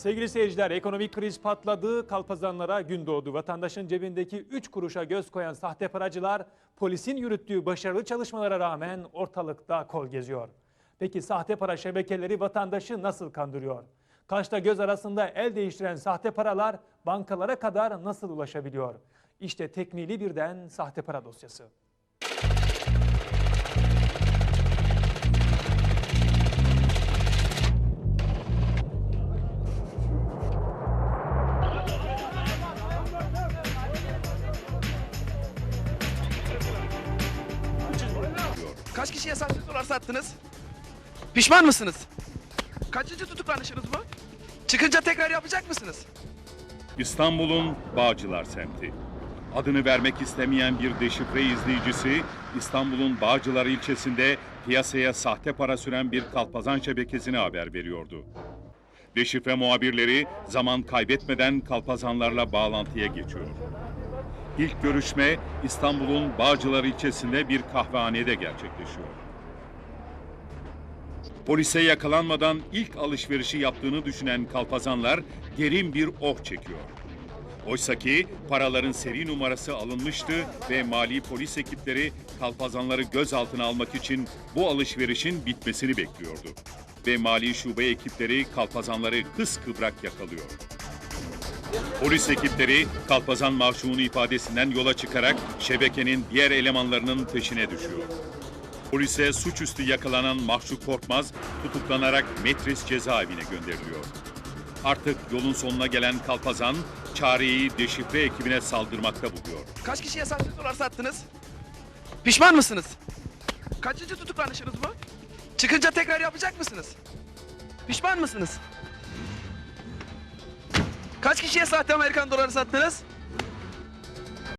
Sevgili seyirciler, ekonomik kriz patladı, kalpazanlara gün doğdu. Vatandaşın cebindeki 3 kuruşa göz koyan sahte paracılar polisin yürüttüğü başarılı çalışmalara rağmen ortalıkta kol geziyor. Peki sahte para şebekeleri vatandaşı nasıl kandırıyor? Kaşla göz arasında el değiştiren sahte paralar bankalara kadar nasıl ulaşabiliyor? İşte tekmili birden sahte para dosyası. Kaç kişiye sahte dolar sattınız? Pişman mısınız? Kaçıncı tutuklanışınız bu? Çıkınca tekrar yapacak mısınız? İstanbul'un Bağcılar semti. Adını vermek istemeyen bir deşifre izleyicisi İstanbul'un Bağcılar ilçesinde piyasaya sahte para süren bir kalpazan şebekesine haber veriyordu. Deşifre muhabirleri zaman kaybetmeden kalpazanlarla bağlantıya geçiyor. İlk görüşme İstanbul'un Bağcılar ilçesinde bir kahvehanede gerçekleşiyor. Polise yakalanmadan ilk alışverişi yaptığını düşünen kalpazanlar derin bir oh çekiyor. Oysaki paraların seri numarası alınmıştı ve mali polis ekipleri kalpazanları gözaltına almak için bu alışverişin bitmesini bekliyordu. Ve mali şube ekipleri kalpazanları kıskıvrak yakalıyor. Polis ekipleri kalpazan mahşunun ifadesinden yola çıkarak şebekenin diğer elemanlarının peşine düşüyor. Polise suçüstü yakalanan Mahşuk Korkmaz tutuklanarak Metris cezaevine gönderiliyor. Artık yolun sonuna gelen Kalpazan, çareyi deşifre ekibine saldırmakta buluyor. Kaç kişiye sahte dolar sattınız? Pişman mısınız? Kaçıncı tutuklanışınız bu? Çıkınca tekrar yapacak mısınız? Pişman mısınız? Kişiye sahte Amerikan doları sattınız?